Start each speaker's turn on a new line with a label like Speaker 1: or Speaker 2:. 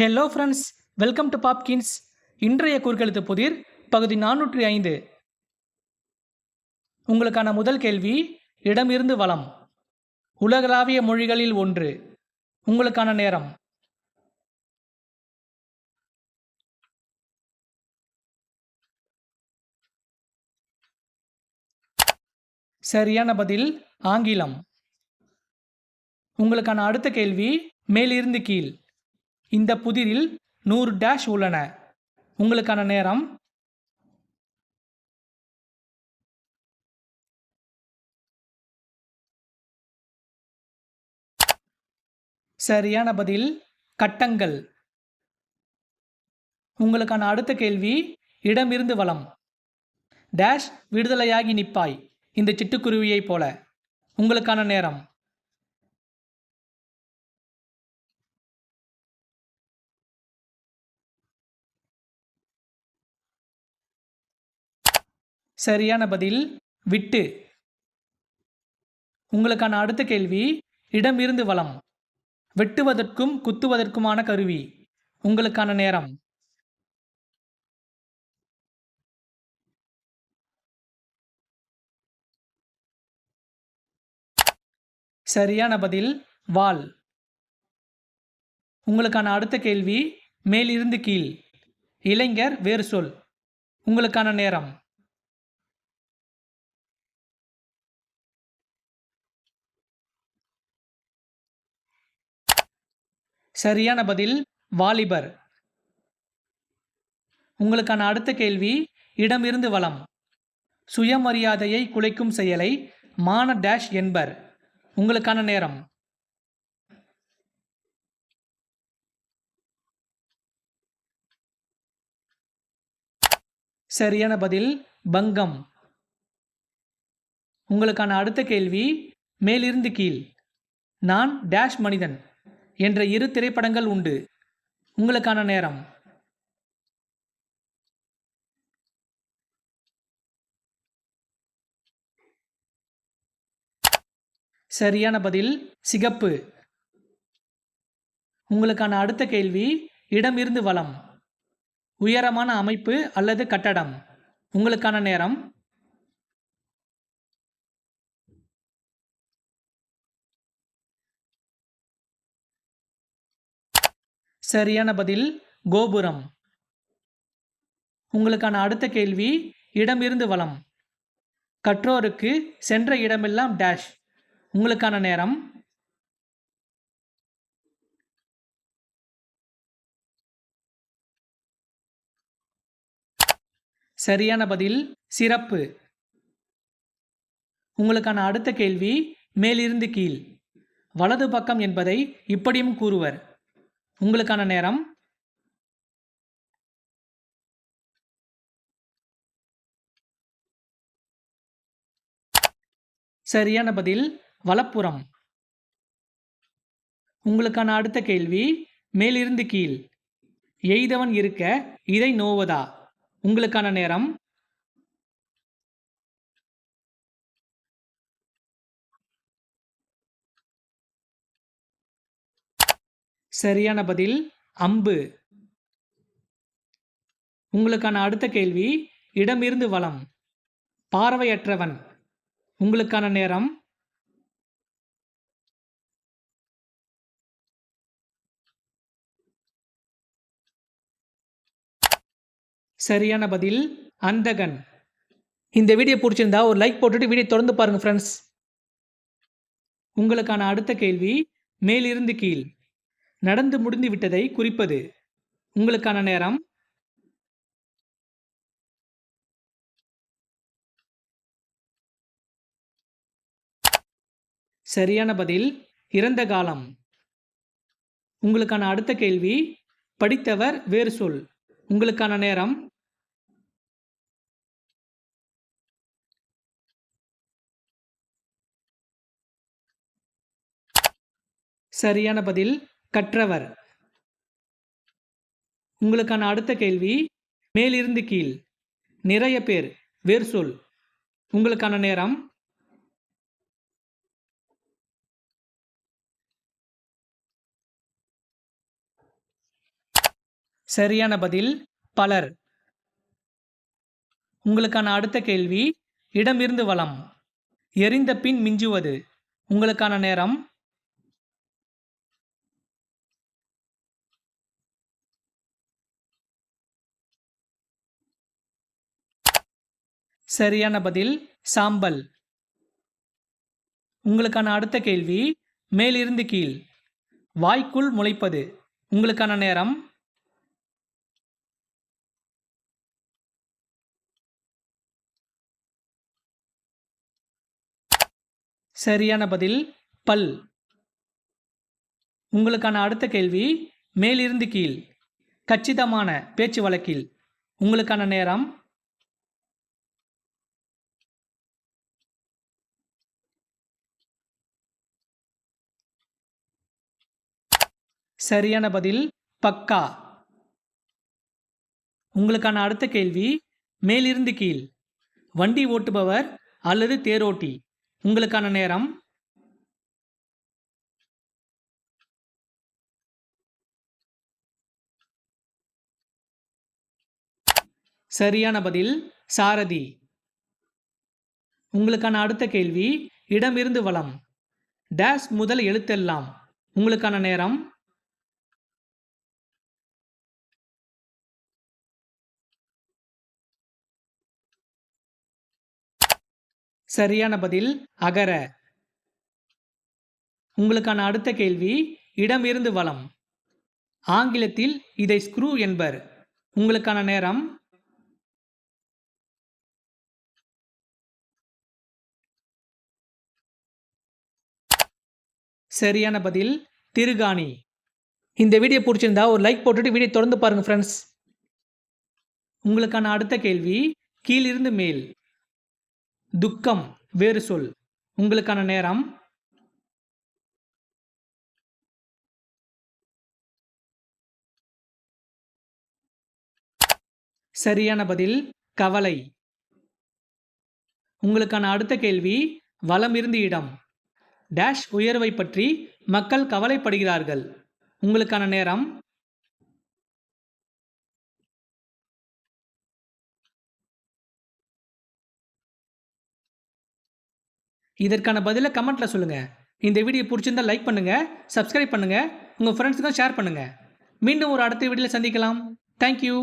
Speaker 1: Hello friends welcome to Popkins இன்றைய குறுக்கெழுத்து புதிர் பகுதி நானூற்றி ஐந்து. உங்களுக்கான முதல் கேள்வி இடமிருந்து வளம் உலகளாவிய மொழிகளில் ஒன்று. உங்களுக்கான நேரம். சரியான பதில் ஆங்கிலம். உங்களுக்கான அடுத்த கேள்வி மேலிருந்து கீழ். இந்த புதிரில் நூறு டேஷ் உள்ளன. உங்களுக்கான நேரம். சரியான பதில். கட்டங்கள். உங்களுக்கான அடுத்த கேள்வி இடமிருந்து வளம் டேஷ் விடுதலையாகி நிப்பாய். இந்த சிட்டுக்குருவியைப் போல. உங்களுக்கான நேரம். சரியான பதில் விட்டு. உங்களுக்கான அடுத்த கேள்வி இடமிருந்து வளம். வெட்டுவதற்கும் குத்துவதற்குமான கருவி உங்களுக்கான நேரம். சரியான பதில் வால். உங்களுக்கான அடுத்த கேள்வி மேலிருந்து கீழ். இளைஞர் வேறு சொல். உங்களுக்கான நேரம். சரியான பதில் வாலிபர். உங்களுக்கான அடுத்த கேள்வி இடமிருந்து வளம் சுயமரியாதையை குலைக்கும் செயலை மான டேஷ் என்பர். உங்களுக்கான நேரம். சரியான பதில் பங்கம். உங்களுக்கான அடுத்த கேள்வி மேலிருந்து கீழ். நான் டேஷ் மனிதன். என்ற இரு திரைப்படங்கள் உண்டு. உங்களுக்கான நேரம். சரியான பதில் சிகப்பு. உங்களுக்கான அடுத்த கேள்வி இடமிருந்து வளம் உயரமான அமைப்பு அல்லது கட்டடம். உங்களுக்கான நேரம். சரியான பதில் கோபுரம். உங்களுக்கான அடுத்த கேள்வி இடமிருந்து வளம் கற்றோருக்கு சென்ற இடமெல்லாம் டேஷ் உங்களுக்கான நேரம். சரியான பதில் சிறப்பு. உங்களுக்கான அடுத்த கேள்வி மேலிருந்து கீழ். வலது பக்கம் என்பதை இப்படியும் கூறுவர். உங்களுக்கான நேரம். சரியான பதில் வலப்புறம். உங்களுக்கான அடுத்த கேள்வி மேலிருந்து கீழ். எய்தவன் இருக்க இதை நோவதா உங்களுக்கான நேரம் சரியான பதில் அம்பு. உங்களுக்கான அடுத்த கேள்வி இடமிருந்து வளம் பார்வையற்றவன். உங்களுக்கான நேரம். சரியான பதில் அந்தகன். இந்த வீடியோ பிடிச்சிருந்தா ஒரு லைக் போட்டுட்டு வீடியோ தொடர்ந்து பாருங்க ஃப்ரெண்ட்ஸ் உங்களுக்கான அடுத்த கேள்வி மேலிருந்து கீழ். நடந்து முடிந்து விட்டதை குறிப்பது. உங்களுக்கான நேரம். சரியான பதில். இறந்த காலம். உங்களுக்கான அடுத்த கேள்வி. படித்தவர் வேறு சொல். உங்களுக்கான நேரம். சரியான பதில். கற்றவர். உங்களுக்கான அடுத்த கேள்வி மேலிருந்து கீழ். நிறைய பேர் வேர் சொல். உங்களுக்கான நேரம். சரியான பதில் பலர். உங்களுக்கான அடுத்த கேள்வி இடமிருந்து வளம் எரிந்த பின் மிஞ்சுவது. உங்களுக்கான நேரம். சரியான பதில் சாம்பல். உங்களுக்கான அடுத்த கேள்வி மேலிருந்து கீழ். வாய்க்குள் முளைப்பது. உங்களுக்கான நேரம். சரியான பதில் பல். உங்களுக்கான அடுத்த கேள்வி மேலிருந்து கீழ். கச்சிதமான பேச்சு வழக்கில். உங்களுக்கான நேரம். சரியான பதில் பக்கா. உங்களுக்கான அடுத்த கேள்வி மேலிருந்து கீழ். வண்டி ஓட்டுபவர் அல்லது தேரோட்டி? உங்களுக்கான நேரம்? சரியான பதில் சாரதி. உங்களுக்கான அடுத்த கேள்வி இடமிருந்து வளம் டேஷ் முதல் எழுத்தெல்லாம். உங்களுக்கான நேரம்? சரியான பதில் அகர. உங்களுக்கான அடுத்த கேள்வி இடமிருந்து வளம் ஆங்கிலத்தில் இதை ஸ்க்ரூ என்பர். உங்களுக்கான நேரம். சரியான பதில் திருகாணி. இந்த வீடியோ பிடிச்சிருந்தா ஒரு லைக் போட்டுட்டு வீடியோ தொடர்ந்து பாருங்க ஃப்ரெண்ட்ஸ் உங்களுக்கான அடுத்த கேள்வி கீழிருந்து மேல். துக்கம் வேறு சொல். உங்களுக்கான நேரம்? சரியான பதில் கவலை. உங்களுக்கான அடுத்த கேள்வி வலம் இருந்து இடம். டேஷ் உயர்வை பற்றி மக்கள் கவலைப்படுகிறார்கள். உங்களுக்கான நேரம்? இதற்கான பதிலை கமெண்ட்டில் சொல்லுங்கள் இந்த வீடியோ பிடிச்சிருந்தா லைக் பண்ணுங்கள் சப்ஸ்கிரைப் பண்ணுங்கள் உங்கள் ஃப்ரெண்ட்ஸுக்கும் ஷேர் பண்ணுங்கள் மீண்டும் ஒரு அடுத்த வீடியோவில் சந்திக்கலாம். தேங்க்யூ